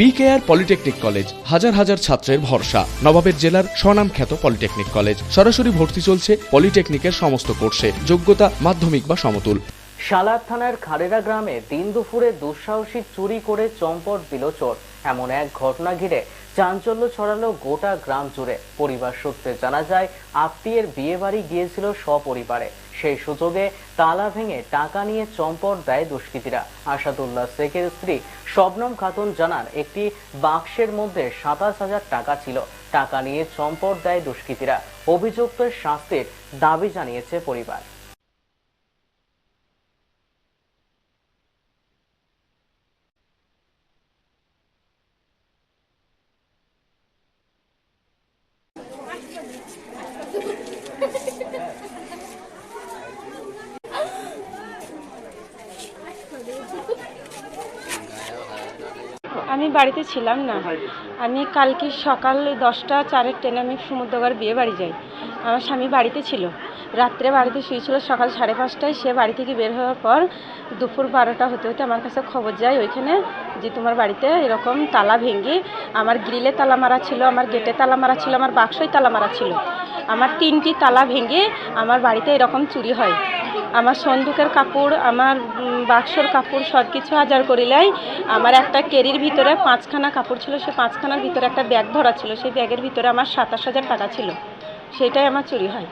BKR polytechnic college হাজার হাজার ছাত্রের ভরসা। নবাবের জেলার স্বনামখ্যাত পলিটেকনিক কলেজ সরাসরি ভর্তি চলছে পলিটেকনিকের সমস্ত কোর্সে। যোগ্যতা মাধ্যমিক বা সমতুল। সালার থানার খাড়েরা গ্রামে দিন দুপুরে দুঃসাহসিক চুরি করে চম্পট দিল চোর। এমন এক ঘটনা ঘিরে চাঞ্চল্য ছড়ালো গোটা গ্রাম জুড়ে। পরিবার সূত্রে জানা যায়, আত্মীয়ের বিয়ে বাড়ি গিয়েছিল সপরিবারে। সেই সুযোগে তালা ভেঙে টাকা নিয়ে চম্পট দেয় দুষ্কৃতীরা। আসাদুল্লাহ শেখের স্ত্রী শবনম খাতুন জানান, একটি বাক্সের মধ্যে সাতাশ হাজার টাকা ছিল। টাকা নিয়ে চম্পট দেয় দুষ্কৃতীরা। অভিযুক্তের শাস্তির দাবি জানিয়েছে পরিবার। আমি বাড়িতে ছিলাম না। আমি কালকে সকাল দশটা চারের ট্রেনে আমি সমুদ্রগড় বিয়ে বাড়ি যাই। আমার স্বামী বাড়িতে ছিল। রাত্রে বাড়িতে শুয়েছিল সকাল সাড়ে পাঁচটায়। সে বাড়ি থেকে বের হওয়ার পর দুপুর বারোটা হতে হতে আমার কাছে খবর যায় ওইখানে যে তোমার বাড়িতে এরকম তালা ভেঙে আমার গ্রিলে তালা মারা ছিল আমার গেটে তালা মারা ছিল আমার বাক্সই তালা মারা ছিল। আমার তিনটি তালা ভেঙে আমার বাড়িতে এরকম চুরি হয়। আমার সন্দুকের কাপড়, আমার বাক্সর কাপড় সব কিছু হাজার করিলাই আমার একটা কেরির ভিতরে পাঁচখানা কাপড় ছিল, সে পাঁচখানার ভিতরে একটা ব্যাগ ধরা ছিল, সেই ব্যাগের ভিতরে আমার সাতাশ হাজার টাকা ছিল। সেটাই আমার চুরি হয়।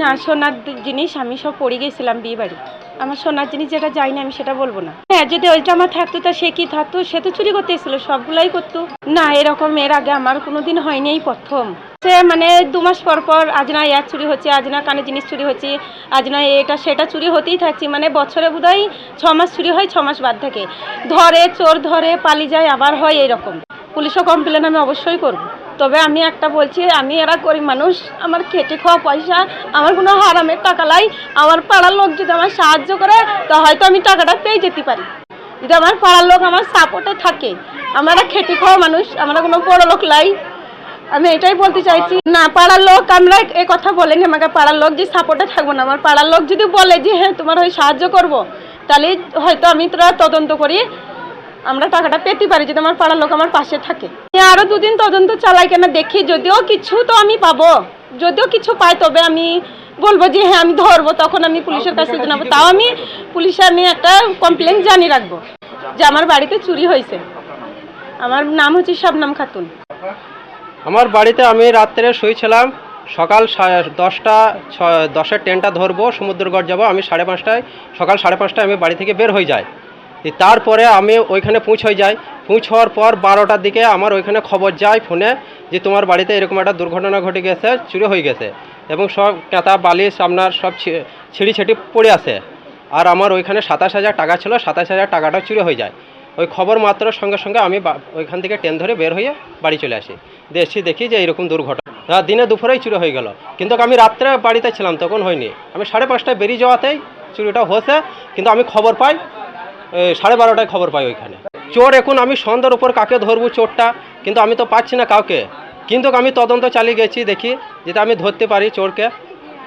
না, সোনার জিনিস আমি সব পড়ে গেছিলাম বিয়ে বাড়ি আমার সোনার জিনিস যেটা যাই না আমি সেটা বলব না। হ্যাঁ যদি ওইটা আমার থাকতো তা সে কি থাকতো সে তো চুরি করতে এসেছিল, সবগুলাই করতো। না, এরকম এর আগে আমার কোনোদিন হয়নি এই প্রথম। সে মানে দু মাস পর পর আজ না এক চুরি হচ্ছে, আজ না কানে জিনিস চুরি হচ্ছে, আজ না এটা সেটা চুরি হতেই থাকছে। মানে বছরে বোধহয় ছ মাস চুরি হয়, ছ মাস বাদ থাকে। ধরে, চোর ধরে, পালিয়ে যায়, আবার হয় এইরকম। পুলিশও কমপ্লেন আমি অবশ্যই করব। তবে আমি একটা বলছি, আমি এরা গরিব মানুষ, আমার খেটে খাওয়া পয়সা, আমার কোনো হারামের টাকা লাই আমার পাড়ার লোক যদি আমার সাহায্য করে, তো হয়তো আমি টাকাটা পেয়ে যেতে পারি। যদি আমার পাড়ার লোক আমার সাপোর্টে থাকে, আমরা খেটে খাওয়া মানুষ, আমরা কোনো বড় লোক লাই। আমি এটাই বলতে চাইছি, না, পাড়ার লোক, আমরা এ কথা বলেনি আমাকে, পাড়ার লোক যে সাপোর্টে থাকব না, আমার পাড়ার লোক যদি বলে যে হ্যাঁ তোমার ওই সাহায্য করব, তাহলে হয়তো আমি তোরা তদন্ত করি। আমরা টাকাটা পেতে পারি যদি আমার পাড়ার লোক আমার পাশে থাকে। আমি আরও দুদিন তদন্ত চালাই কেন? দেখি যদিও কিছু তো আমি পাবো। যদিও কিছু পাই তবে আমি বলব যে হ্যাঁ আমি ধরবো তখন আমি পুলিশের কাছে জানাব। তাও আমি পুলিশে আমি একটা কমপ্লেন জানিয়ে রাখব যে আমার বাড়িতে চুরি হয়েছে। আমার নাম হচ্ছে শবনাম খাতুন। আমার বাড়িতে আমি রাত্রে শুয়েছিলাম সকাল সা- দশটা ছ- দশের ট্রেনটা ধরবো সমুদ্রগড় যাব। আমি সাড়ে পাঁচটায় সকাল সাড়ে পাঁচটায় আমি বাড়ি থেকে বের হয়ে যাই। তারপরে আমি ওইখানে পৌঁছ হয়ে যাই। পৌঁছ হওয়ার পর বারোটার দিকে আমার ওইখানে খবর যায় ফোনে যে তোমার বাড়িতে এরকম একটা দুর্ঘটনা ঘটে গেছে, চুরি হয়ে গেছে এবং সব কেতা বালিশ আপনার সব ছিঁড়ি ছিটি পড়ে আছে। আর আমার ওইখানে সাতাশ হাজার টাকা ছিল, সাতাশ হাজার টাকাটা চুরি হয়ে যায়। ওই খবর মাত্র সঙ্গে সঙ্গে আমি ওইখান থেকে ট্রেন ধরে বের হয়ে বাড়ি চলে আসি। দেখছি দেখি যে এরকম দুর্ঘটনা। দিনে দুপুরেই চুরি হয়ে গেল। কিন্তু আমি রাত্রে বাড়িতে ছিলাম, তখন হয়নি। আমি সাড়ে পাঁচটায় বেরিয়ে যাওয়াতেই চুরিটা হয়েছে। কিন্তু আমি খবর পাই সাড়ে বারোটায় খবর পাই ওইখানে। চোর এখন আমি সন্ধ্যার উপর কাকে ধরবো চোরটা, কিন্তু আমি তো পাচ্ছি না কাউকে। কিন্তু আমি তদন্ত চালিয়ে গেছি দেখি, যেটা আমি ধরতে পারি চোরকে।